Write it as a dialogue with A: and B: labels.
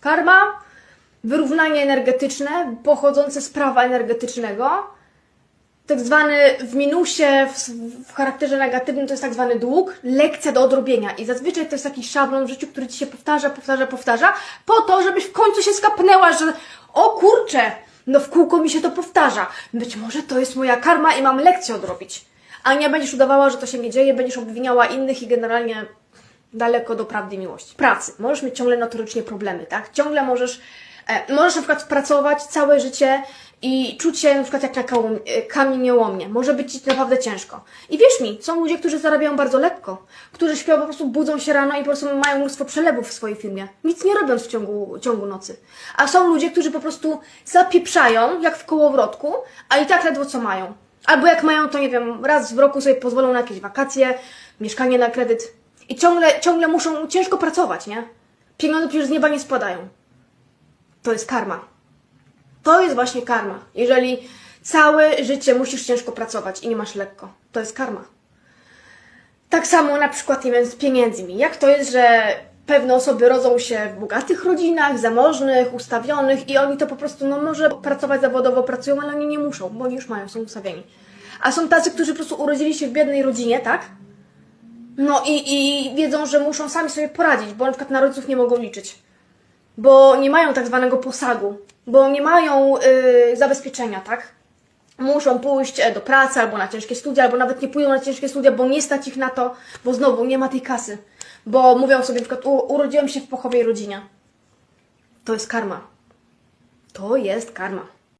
A: Karma, wyrównanie energetyczne pochodzące z prawa energetycznego, tak zwany w minusie, w, w charakterze negatywnym to jest tak zwany dług, lekcja do odrobienia. I zazwyczaj to jest taki szablon w życiu, który ci się powtarza, powtarza, powtarza, po to, żebyś w końcu się skapnęła, że o kurczę, no w kółko mi się to powtarza. Być może to jest moja karma i mam lekcję odrobić. A nie będziesz udawała, że to się nie dzieje, będziesz obwiniała innych i generalnie daleko do prawdy i miłości. Pracy. Możesz mieć ciągle notorycznie problemy, tak? Ciągle możesz, e, możesz na przykład pracować całe życie i czuć się na przykład jak na kałum- e, kamieniołomnie. Może być ci naprawdę ciężko. I wierz mi, są ludzie, którzy zarabiają bardzo lekko, którzy śpią, po prostu budzą się rano i po prostu mają mnóstwo przelewów w swojej firmie, nic nie robiąc w ciągu, ciągu nocy. A są ludzie, którzy po prostu zapieprzają, jak w kołowrotku, a i tak ledwo co mają. Albo jak mają, to nie wiem, raz w roku sobie pozwolą na jakieś wakacje, mieszkanie na kredyt. I ciągle, ciągle muszą ciężko pracować, nie? Pieniądze przecież z nieba nie spadają. To jest karma. To jest właśnie karma. Jeżeli całe życie musisz ciężko pracować i nie masz lekko, to jest karma. Tak samo na przykład, nie wiem, z pieniędzmi. Jak to jest, że pewne osoby rodzą się w bogatych rodzinach, zamożnych, ustawionych i oni to po prostu, no może pracować zawodowo, pracują, ale oni nie muszą, bo oni już mają, są ustawieni. A są tacy, którzy po prostu urodzili się w biednej rodzinie, tak? No i, i wiedzą, że muszą sami sobie poradzić, bo na przykład na rodziców nie mogą liczyć. Bo nie mają tak zwanego posagu, bo nie mają y, zabezpieczenia, tak? Muszą pójść e, do pracy albo na ciężkie studia, albo nawet nie pójdą na ciężkie studia, bo nie stać ich na to, bo znowu nie ma tej kasy. Bo mówią sobie na przykład, urodziłem się w pochowej rodzinie. To jest karma. To jest karma.